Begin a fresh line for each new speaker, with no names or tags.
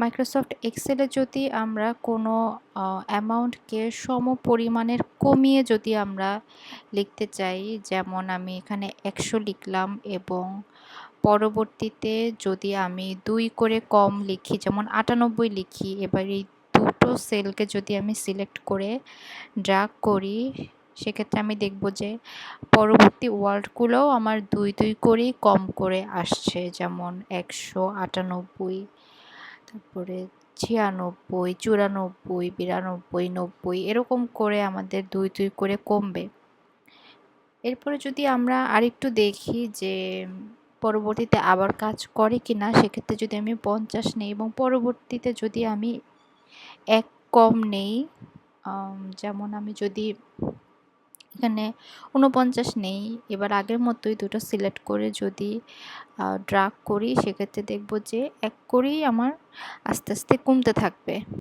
Microsoft এক্সেলে যদি আমরা কোনো অ্যামাউন্টকে সম পরিমাণের কমিয়ে যদি আমরা লিখতে চাই, যেমন আমি এখানে একশো লিখলাম এবং পরবর্তীতে যদি আমি দুই করে কম লিখি, যেমন আটানব্বই লিখি, এবার এই দুটো সেলকে যদি আমি সিলেক্ট করে ড্রাগ করি, সেক্ষেত্রে আমি দেখব যে পরবর্তী ওয়ার্ডগুলোও আমার দুই দুই করেই কম করে আসছে, যেমন একশো আটানব্বই। তারপরে ছিয়ানব্বই, চুরানব্বই, বিরানব্বই, নব্বই এরকম করে আমাদের দুই দুই করে কমবে। এরপরে যদি আমরা আরেকটু দেখি যে পরবর্তীতে আবার কাজ করে কি না সেক্ষেত্রে যদি আমি পঞ্চাশ নেই এবং পরবর্তীতে যদি আমি এক কম নেই যেমন আমি যদি এখানে উনপঞ্চাশ নেই। এবার আগের মতোই দুটো সিলেক্ট করে যদি ড্রাগ করি, সেক্ষেত্রে দেখব যে এক করেই আমার আস্তে আস্তে কমতে থাকবে।